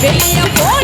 Ele é bom.